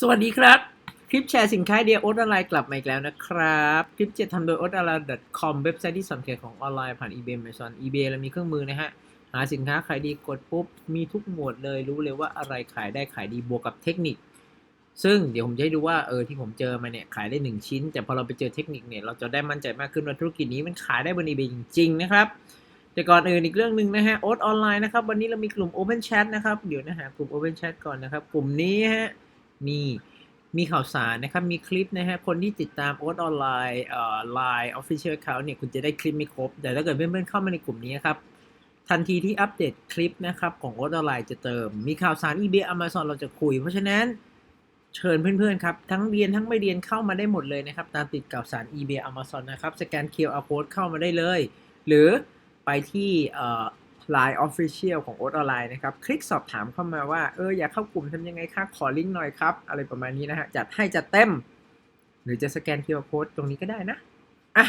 สวัสดีครับ คลิปแชร์สินค้าเดียโอตออนไลน์กลับมาอีกแล้วนะครับ คลิปจะทำโดย o t o n l i n e c o m เว็บไซต์ที่สอนเกี่ยวของออนไลน์ผ่าน eBay Amazon eBay เรามีเครื่องมือนะฮะ หาสินค้าขายดีกดปุ๊บ มีทุกหมวดเลยรู้เลยว่าอะไรขายได้ขายดีบวกกับเทคนิค ซึ่งเดี๋ยวผมจะให้ดูว่าเออที่ผมเจอมาเนี่ยขายได้ 1 ชิ้น แต่พอเราไปเจอเทคนิคเนี่ยเราจะได้มั่นใจมากขึ้นว่าธุรกิจนี้มันขายได้บน eBay จริงๆนะครับแต่ก่อนอื่นอีกเรื่องหนึ่งนะฮะโอ๊ตออนไลน์นะครับวันนี้เรามีกลุ่ม Open Chat นะครับเดี๋ยวนะฮะกลุ่ม Open Chat ก่อนนะครับกลุ่มนี้ฮะ นี่มีข่าวสารนะครับ มีคลิปนะฮะ คนที่ติดตามโอ๊ตออนไลน์เอ่อไลน์ Official Account เนี่ยคุณจะได้คลิปไม่ครบ แต่ถ้าเกิดเพื่อนๆเข้ามาในกลุ่มนี้ครับ ทันทีที่อัปเดตคลิปนะครับ ของโอ๊ตออนไลน์จะเติม มีข่าวสาร eBay Amazon เราจะคุย เพราะฉะนั้นเชิญเพื่อนๆครับ ทั้งเรียนทั้งไม่เรียนเข้ามาได้หมดเลยนะครับ ตามติดข่าวสาร eBay Amazon นะครับ สแกน QR code เข้ามาได้เลย หรือไปที่เอ่อ Line Official ของโอ๊ตออนไลน์นะครับ คลิกสอบถามเข้ามาว่า เอออยากเข้ากลุ่มทำยังไงครับขอลิงก์หน่อยครับ อะไรประมาณนี้นะฮะ จัดให้จัดเต็ม หรือจะสแกน QR code ตรงนี้ก็ได้นะ อะ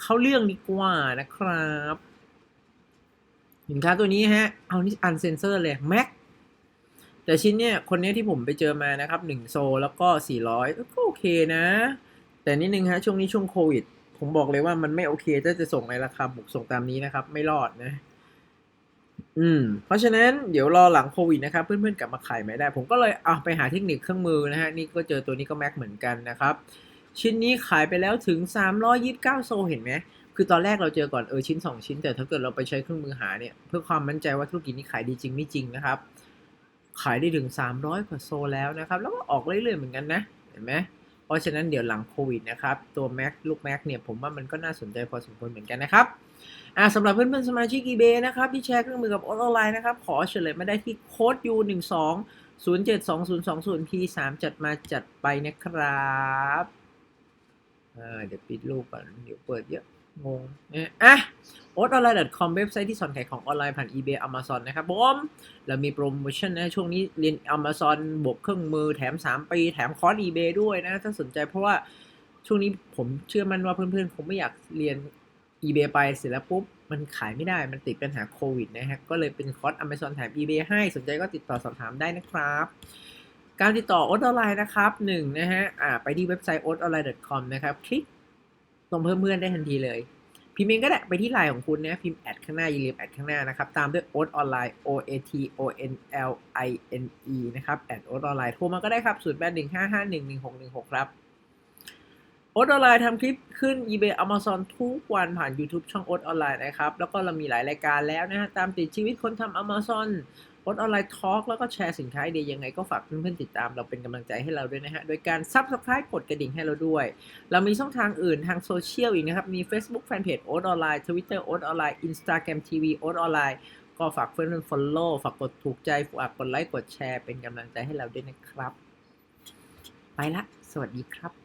เข้าเรื่องดีกว่านะครับสินค้าตัวนี้ฮะ เอานี่อันเซนเซอร์เลย Mac แต่ชิ้นเนี่ย คนเนี้ยที่ผมไปเจอมานะครับ 1 โซแล้วก็ 400 ก็โอเคนะ แต่นิดนึงฮะ ช่วงนี้ช่วงโควิด ผมบอกเลยว่ามันไม่โอเคถ้าจะส่งในราคาบุกส่งตามนี้นะครับ ไม่รอดนะ อืม เพราะฉะนั้นเดี๋ยวรอหลังโควิดนะครับเพื่อนๆกลับมาขายไม่ได้ ผมก็เลยเอาไปหาเทคนิคเครื่องมือนะฮะนี่ก็เจอตัวนี้ก็แม็กเหมือนกันนะครับ ชิ้นนี้ขายไปแล้วถึง 329 โซเห็นไหมคือตอนแรกเราเจอก่อนเออชิ้น 2 ชิ้น แต่ถ้าเกิดเราไปใช้เครื่องมือหาเนี่ยเพื่อความมั่นใจว่าธุรกิจนี้ขายดีจริงไม่จริงนะครับ ขายได้ถึง 300กว่าโซแล้วนะครับ แล้วก็ออกเรื่อยๆเหมือนกันนะเห็นไหม ราะฉะนั้นเดี๋ยวหลังโควิดนะครับ ตัว Mac ลูก Mac เนี่ยผมว่ามันก็น่าสนใจพอสมควรเหมือนกันนะครับอ่าสำหรับเพื่อนๆสมาชิก eBay นะครับ ที่แชร์เครื่องมือกับออนไลน์นะครับ ขอเฉลยมาได้ที่โค้ด U12 072020 P3 จัดมาจัดไปนะครับเดี๋ยวปิดรูปก่อน เดี๋ยวเปิดเยอะ งงเนี่ยอะ o t o n l i n e c o m เว็บไซต์ที่สอนขายของออนไลน์ผ่าน eBay Amazon นะครับผมเรามีโปรโมชั่นนะช่วงนี้เรียน Amazon บวกเครื่องมือแถม 3 ปี แถมคอร์ส eBay ด้วยนะ ถ้าสนใจเพราะว่าช่วงนี้ผมเชื่อมั่นว่าเพื่อนๆ คงไม่อยากเรียน eBay ไปเสร็จแล้วปุ๊บ มันขายไม่ได้มันติดปัญหาโควิดนะฮะก็เลยเป็นคอร์ส Amazon แถม eBay ให้สนใจก็ติดต่อสอบถามได้นะครับการติดต่อ o t o n l i n e นะครับหนึ่งนะฮะอ่าไปที่เว็บไซต์ o t o n l i n e c o m นะครับ คลิก ตรงเพิ่มเพื่อนได้ทันทีเลย พิมพ์เองก็ได้ไปที่ไลน์ของคุณนะพิมพ์แอดข้างหน้าอย่าลืมแอดข้างหน้านะครับ ตามด้วย o t online o a t o n l i n e นะครับแอด o t online โทรมาก็ได้ครับ0 8 1 5 5 1 1 6 1 6ครับโอ๊ตออนไลน์ทำคลิปขึ้น eBay Amazon ทุกวันผ่าน YouTube ช่องโอ๊ตออนไลน์นะครับ แล้วก็เรามีหลายรายการแล้วนะฮะตามติดชีวิตคนทำ Amazon โอ๊ตออนไลน์ทอล์กแล้วก็แชร์สินค้าเดียยังไงก็ฝากเพื่อนๆติดตามเราเป็นกำลังใจให้เราด้วยนะฮะ โดยการ Subscribe กดกระดิ่งให้เราด้วย เรามีช่องทางอื่นทางโซเชียลอีกนะครับ มี Facebook Fanpage โอ๊ตออนไลน์ Twitter โอ๊ตออนไลน์ Instagram TV โอ๊ตออนไลน์ก็ฝากเพื่อนๆ follow ฝากกดถูกใจฝากกดไลค์กดแชร์เป็นกำลังใจให้เราด้วยนะครับ ไปละ สวัสดีครับ